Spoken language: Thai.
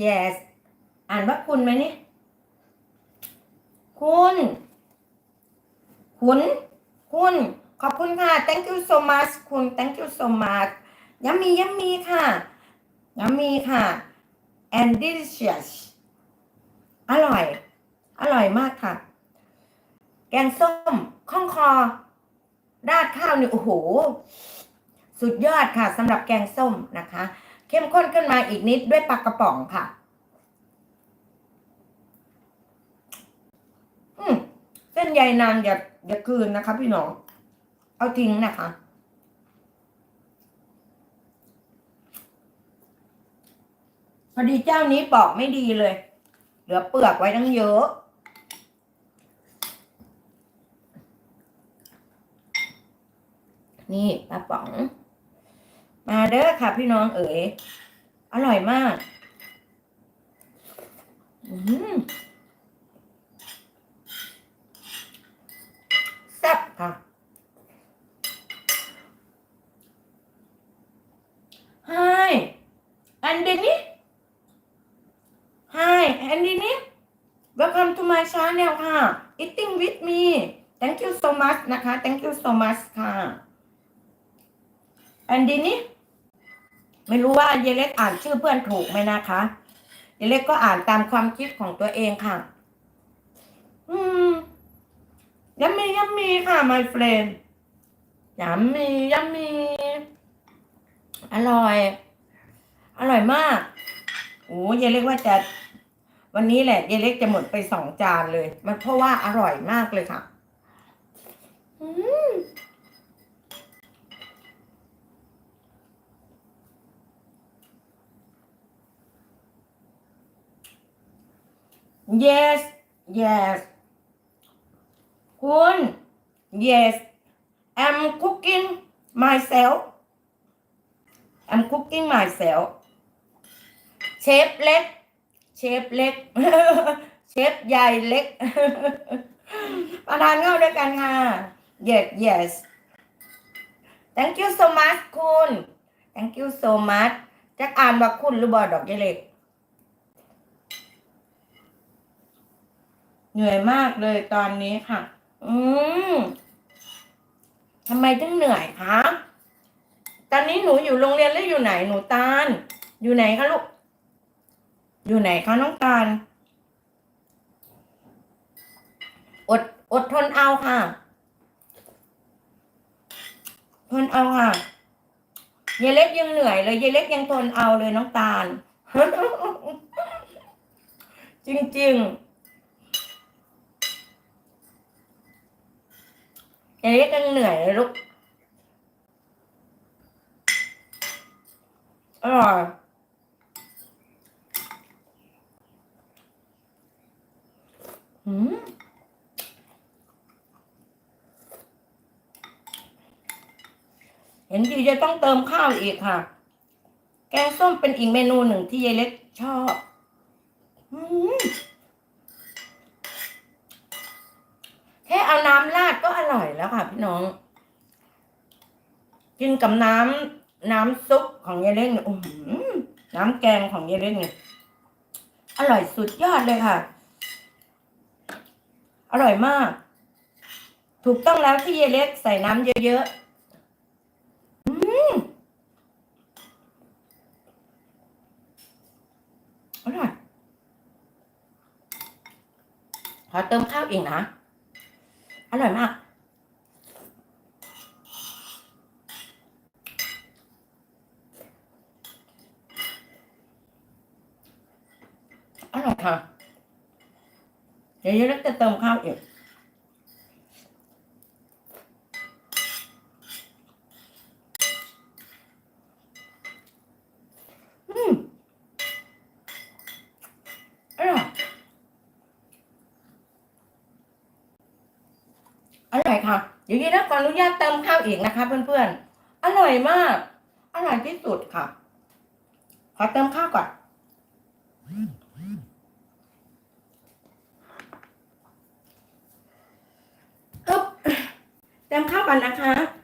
yes อ่านว่าคุณไหมนี่คุณ คุณ คุณ ขอบคุณค่ะ thank you so much คุณ thank you so much ยัมมียัมมีค่ะยัมมีค่ะ and delicious อร่อย อร่อยมากค่ะ แกงส้มข้องคอ ราดข้าวนี่โอ้โห สุดยอดค่ะสำหรับแกงส้มนะคะ เข้มข้นขึ้นมาอีกนิดด้วยปลากระป๋องค่ะ อืมเส้นใยนานอย่าอย่าคืนนะคะ พี่น้อง เอาทิ้งนะคะ พอดีเจ้านี้ปอกไม่ดีเลย เหลือเปลือกไว้ตั้งเยอะนี่ปลาป๋อง มาเด้อค่ะพี่น้องเอ๋ยอร่อยมาก อืมแซ่บค่ะ Hi อันเดนี่ Hi อันเดนี่ Welcome to my channel ค่ะ Eating with me Thank you so much นะคะ Thank you so much ค่ะ อันดีนี้ ไม่รู้ว่าเยเล็กอ่านชื่อเพื่อนถูกไหมนะคะเยเล็กก็อ่านตามความคิดของตัวเองค่ะ อืมยัมมียัมมีค่ะ my friend ยัมมียัมมีอร่อย อร่อยมากโอ้เยเล็กว่าจะวันนี้แหละเยเล็กจะหมดไปสองจานเลย มันเพราะว่าอร่อยมากเลยค่ะ อืม yes yes คุณ yes I'm cooking myself I'm cooking myself เชฟเล็ก เชฟเล็ก เชฟใหญ่เล็กมาทานข้าวด้วยกันค่ะ yes yes thank you so much คุณ thank you so much จะอ่านว่าคุณหรือบ่ดอกยายเล็ก เหนื่อยมากเลยตอนนี้ค่ะ อืมทำไมถึงเหนื่อยคะ ตอนนี้หนูอยู่โรงเรียนหรืออยู่ไหนหนูตาล อยู่ไหนคะลูก อยู่ไหนคะน้องตาล อดอดทนเอาค่ะ ทนเอาค่ะยายเล็กยังเหนื่อยเลยยายเล็กยังทนเอาเลยน้องตาล จริงๆ ยายเล็กยังเหนื่อยเลยลูกอร่อยหืมเห็นทีจะต้องเติมข้าวอีกค่ะ แกงส้มเป็นอีกเมนูหนึ่งที่ยายเล็กชอบแค่เอาน้ำรา ค่ะพี่น้อง กินกับน้ำน้ำซุปของยายเล้งเนี่ยอื้อหือน้ำแกงของยายเล้งเนี่ยอร่อยสุดยอดเลยค่ะ อร่อยมาก ถูกต้องแล้วที่ยายเล็กใส่น้ำเยอะๆอร่อยขอเติมข้าวอีกนะ อร่อยมาก อร่อยค่ะเดี๋ยวเราจะเติมข้าวอีกอืมอร่อยอร่อยค่ะเดี๋ยวนี้นะขออนุญาตเติมข้าวอีกนะคะเพื่อนๆ อร่อยมาก อร่อยที่สุดค่ะ ขอเติมข้าวก่อน เติมข้าวก่อนนะคะ